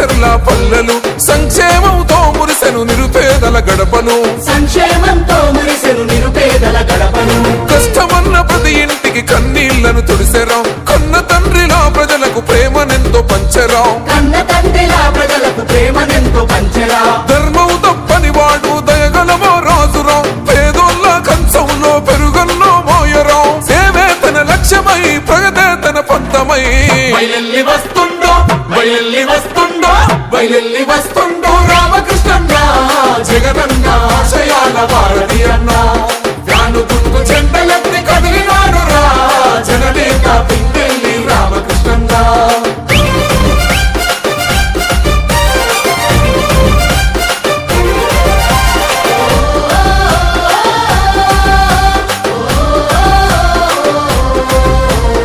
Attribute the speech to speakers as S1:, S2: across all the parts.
S1: మాచర్ల పల్లెలు. సంక్షేమంతో మురిసెను నిరుపేదల గడపను.
S2: సంక్షేమంతో మురిసెను నిరుపేదల గడపను.
S1: కష్టమన్న ప్రతి ఇంటికి కన్నీళ్ళను తుడిసెరా. కన్న తండ్రిలా ప్రజలకు ప్రేమనెంతో పంచరా.
S2: కన్న తండ్రిలా ప్రజలకు ప్రేమనెంతో పంచరా.
S1: ధర్మం తప్పని వాడు దయగలమో రాజురా. పేదోళ్ళ కంచంలో పెరుగన్నో మోయరా. సేవే తన లక్ష్యమై ప్రగతే తన పంతమై
S2: వస్తుండో బయలెల్లి వస్తుండో బయలెల్లి వస్తుండో రామకృష్ణన్న జగనన్న ఆశయాల భారతి అన్న. వ్యాను గుర్తు చెండలెత్తి కదిలినాడు రా జననేత పిందెల్లి రామకృష్ణన్న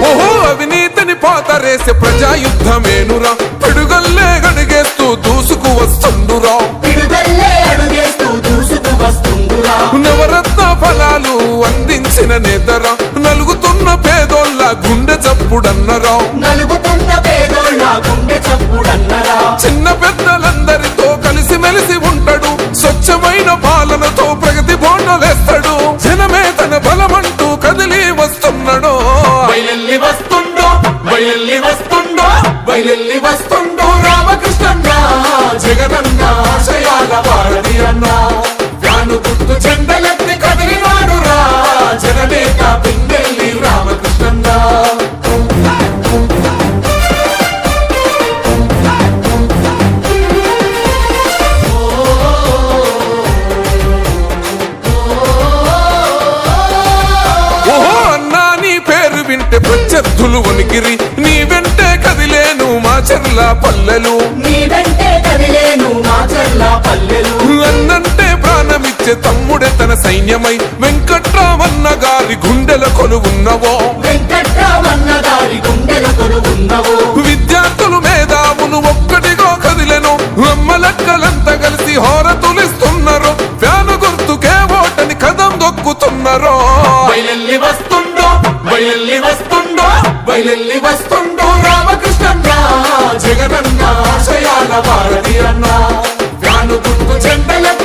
S1: ఓహో ప్రజాయుద్ధమేనురా. వస్తుండురా. నవరత్న ఫలాలు అందించిన నేతరా? నలుగుతున్న పేదోళ్ళ గుండె చప్పుడన్నరా? చిన్న పెద్దలందరితో కలిసి మెలిసి ఉంటాడు. స్వచ్ఛమైన పాలనతో ప్రగతి బోండలేస్తాడు. జనమే తన బలమంటూ కదిలి వస్తున్నాడు.
S2: బయలెల్లి వస్తుండో బయలెల్లి వస్తుండో బయలెల్లి వస్తుండో రామకృష్ణన్న జగనన్న
S1: సైన్యమై వెంకట్రామన్న గారి గుండెల కొలువున్నవో.
S2: వెంకట్రామన్న గారి గుండెల కొలువున్నవు.
S1: విద్యార్థులు మేధావులు ఒక్కటిగా కదిలెను. అమ్మలక్కలంతా కలిసి హోరతులిస్తున్నారు. ఫ్యాను గుర్తుకే ఓటని కదం దొక్కుతున్నారు.
S2: బయలెల్లి వస్తుండో బయలెల్లి వస్తుండో బయలెల్లి వస్తుండో రామకృష్ణన్న జగనన్న ఆశయాల వారధి అన్న. వ్యాను గుర్తు చెండలెత్తి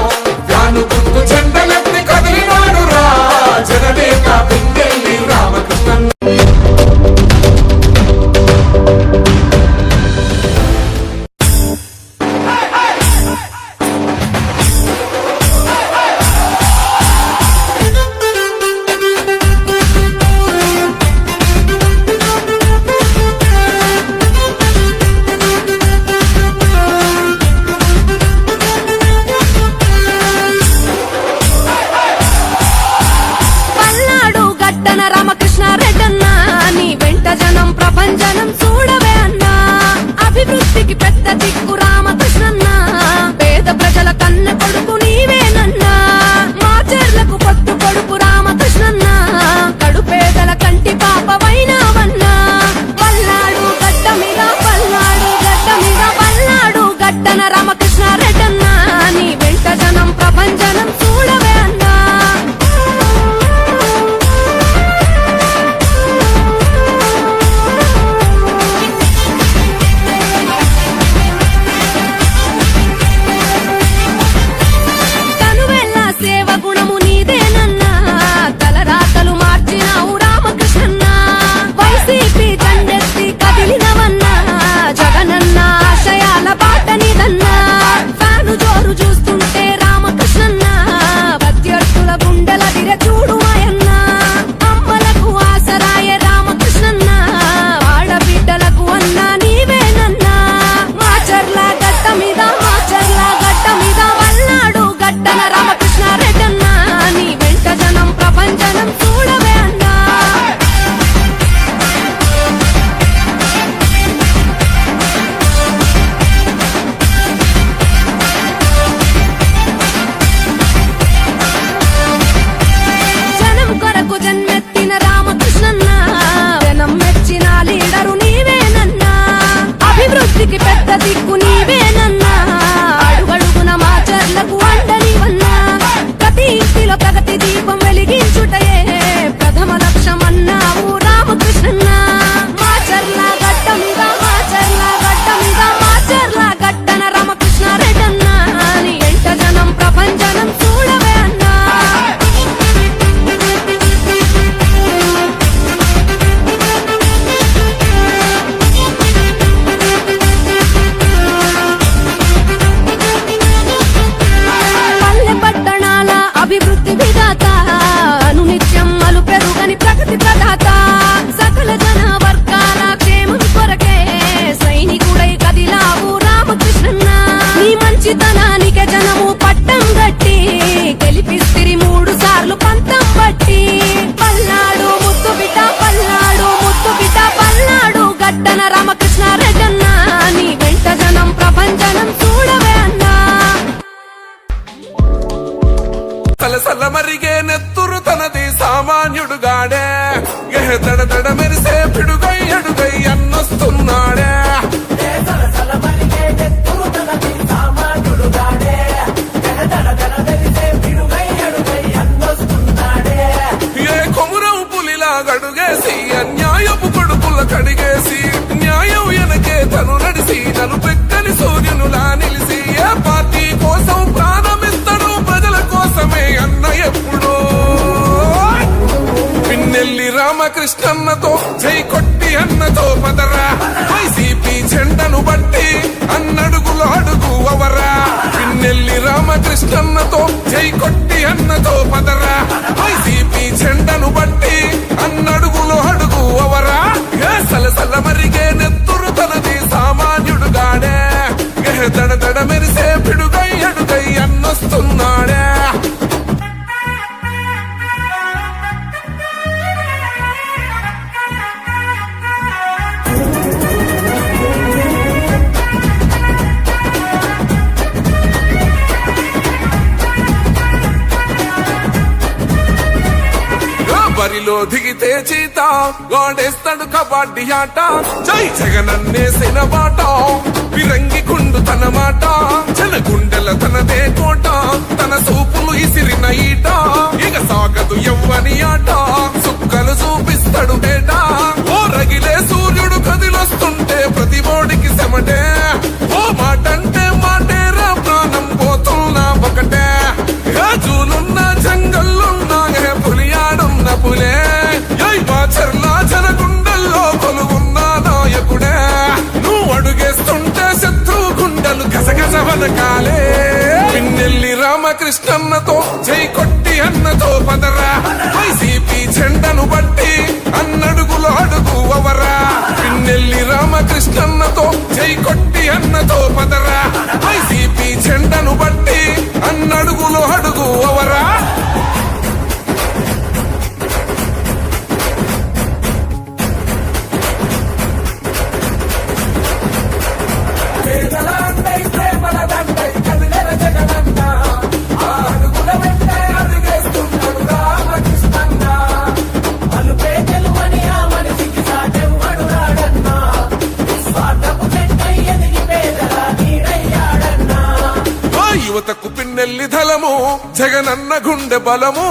S2: Dana Rama అలసల మరిగే నెత్తురు తనది సామాన్యుడు
S1: గడ దడ దడ రామకృష్ణన్నతో జై కొట్టి అన్నతో పదరా. వైసీపీ జెండను బట్టి అన్నడుగులు అడుగు అవరా. పిన్నెల్లి రామకృష్ణన్నతో జై కొట్టి అన్నతో పదరా. వైసీపీ జెండను బట్టి అన్నడుగులు అడుగు అవరా. ఏ సలసల మరిగే నెత్తురు తనది సామాన్యుడుగాడే ఏ దడ దడ మెరిసే బరిలో దిగితే చీత గోడేస్తాడు కబడ్డీ ఆట. జై జగనన్నేసిన బాట పిరంగి గుండు తన మాట. అన్నతో పదరా జగనన్న బలము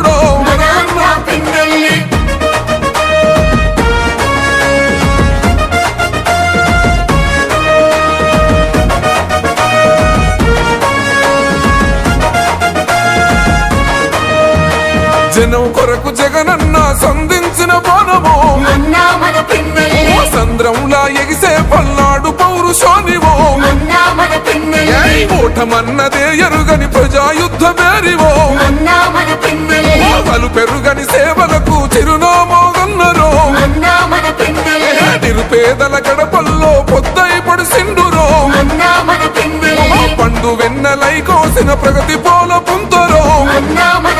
S1: కొరకు జగనన్న సంధించిన ఓ సంద్రంలా ఎగిసే పల్నాడు పౌరుషానివో. ఓటమన్నదే ఎరుగని ప్రజాయుద్ధ మేరివో
S3: అన్నా మన పిన్నెల్లి
S1: ఓవలు పెరుగని సేవలకు చిరునామోగన్నరో. నిరుపేదల గడపల్లో పొద్దై పడిసిండురో. పండు వెన్నెలై కోసిన ప్రగతి పోల పుంతరో.
S3: మన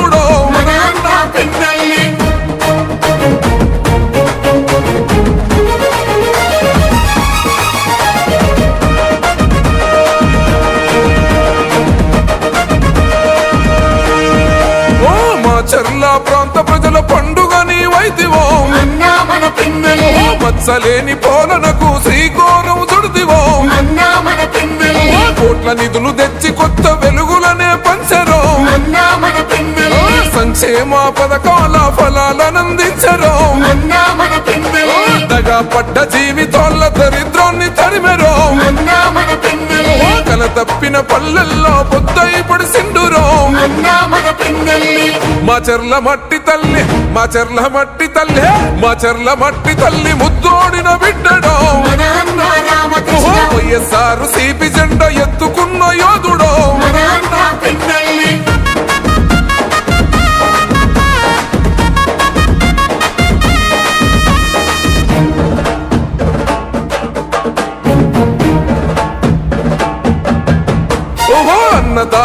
S1: మచ్చలేని పోలనకు శ్రీకోరం చుడిదివో కోట్ల నిధులు తెచ్చి కొత్త వెలుగులనే పంచరో. సంక్షేమ పథకాల ఫలాలనందించరో. దగా పడ్డ జీవితాల దరిద్రాన్ని తరిమెరో. కల తప్పిన పల్లెల్లో పొద్దై పడిసిండురో మా చెర్ల మట్టి తల్లి మా చెర్ల మట్టి తల్లి మా చెర్ల మట్టి తల్లి ముద్దోడిన బిడ్డడో. వైఎస్ఆర్ సిపి జెండా ఎత్తుకున్న యోధుడో.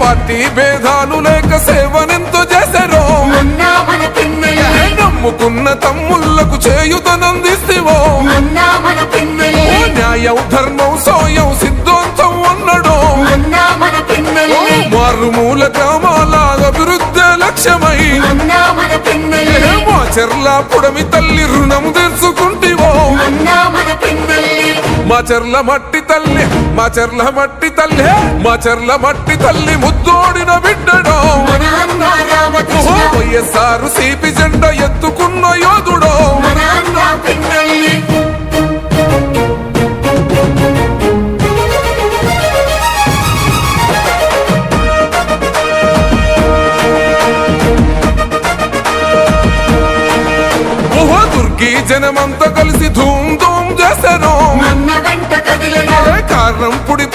S1: పార్టీ భేదాలు లేక సేవనెంతో చేశారో నమ్ముకున్న తమ్ముళ్ళకు చేయుతనందిస్తేవో. న్యాయం ధర్మం సోయం సిద్ధాంతం అన్నాడు. మారుమూల గ్రామాల అభివృద్ధి లక్ష్యమై. చెర్ల పుడమి తల్లి రుణం
S3: పిన్నెల్లి
S1: మా చెర్ల మట్టి తల్లి మా చెర్ల మట్టి తల్లి మా చెర్ల మట్టి తల్లి ముద్దోడిన బిడ్డడో. వైఎస్ఆర్ సిపి జెండా ఎత్తుకున్న యోధుడో.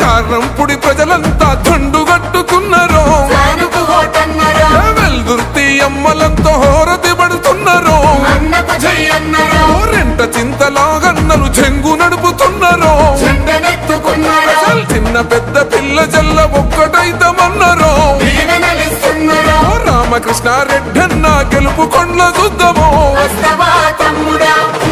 S1: కారణం పుడి ప్రజలంతా దండుగట్టుకున్నారు
S3: ఓటన్నరో
S1: ఏ వెల్దుర్తి అమ్మలంతా హోరతి పడుతున్నారు రెంట చింతలాగన్నలు చెంగు నడుపుతున్నారు చిన్న పెద్ద పిల్ల జల్ల ఒక్కటైతమన్నారు రామకృష్ణ రెడ్డన్న గెలుపు కొండ్ల చూద్దాము